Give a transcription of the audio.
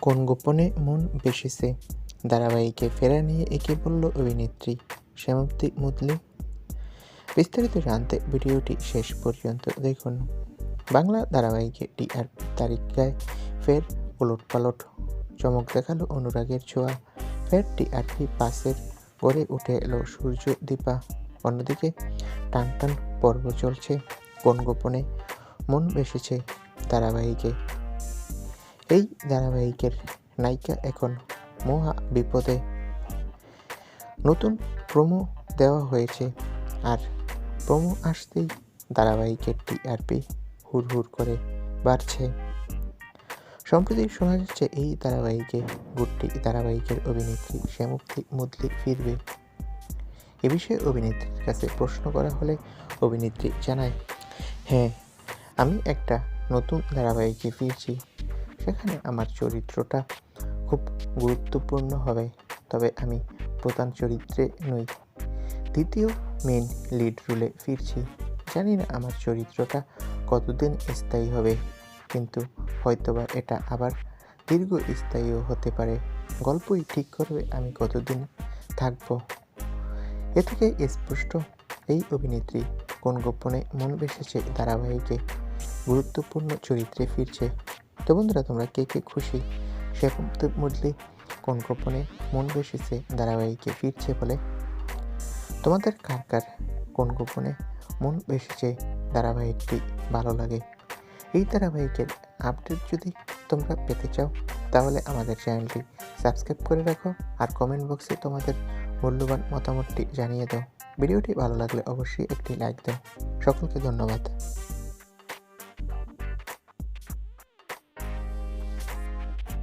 কোন গোপনে মন বেসেছে? ধারাবাহিকে ফেরা নিয়ে একে বলল অভিনেত্রী শ্যামপ্তি মুদলি। বিস্তারিত জানতে ভিডিওটি শেষ পর্যন্ত দেখুন। বাংলা ধারাবাহিকে টিআরপি তালিকায় ফের উলটপালট। চমক দেখাল অনুরাগের ছোঁয়া। ফের টিআরপি পাসের গড়ে উঠে এলো সূর্য দীপা। অন্যদিকে টান টান পর্ব চলছে। কোন গোপনে মন বেসেছে? ধারাবাহিকে এই ধারাবাহিকের নায়িকা এখন মহা বিপদে। নতুন প্রোমো দেওয়া হয়েছে। আর প্রোমো আসতেই ধারাবাহিকের টিআরপি হুড় হুড় করে বাড়ছে। সম্প্রতি শোনা যাচ্ছে, এই ধারাবাহিকে গুড্ডি ধারাবাহিকের অভিনেত্রী শ্যামুক্তি মুদলি ফিরবে। এ বিষয়ে অভিনেত্রীর কাছে প্রশ্ন করা হলে অভিনেত্রী জানায় হ্যাঁ আমি একটা নতুন ধারাবাহিকে ফিরছি। সেখানে আমার চরিত্রটা খুব গুরুত্বপূর্ণ হবে। তবে আমি প্রধান চরিত্রে নই। দ্বিতীয় মেন লিড রুলে ফিরছি। জানি না আমার চরিত্রটা কতদিন স্থায়ী হবে, কিন্তু হয়তোবা এটা আবার দীর্ঘস্থায়ীও হতে পারে। গল্পই ঠিক করবে আমি কতদিন থাকব। এ থেকে স্পষ্ট, এই অভিনেত্রী কোন গোপনে মন বেসেছে ধারাবাহিকে? গুরুত্বপূর্ণ চরিত্রে ফিরছে। তো বন্ধুরা, তোমরা কে কে খুশি? তো মডলি কোন গোপনে মন বেসেছে, ধারাবাহিকে ফিরছে বলে? তোমাদের কার কার কোন গোপনে মন বেসেছে, ধারাবাহিকটি ভালো লাগে? এই ধারাবাহিকের আপডেট যদি তোমরা পেতে চাও, তাহলে আমাদের চ্যানেলটি সাবস্ক্রাইব করে রাখো আর কমেন্ট বক্সে তোমাদের মূল্যবান মতামতটি জানিয়ে দাও। ভিডিওটি ভালো লাগলে অবশ্যই একটি লাইক দাও। সকলকে ধন্যবাদ।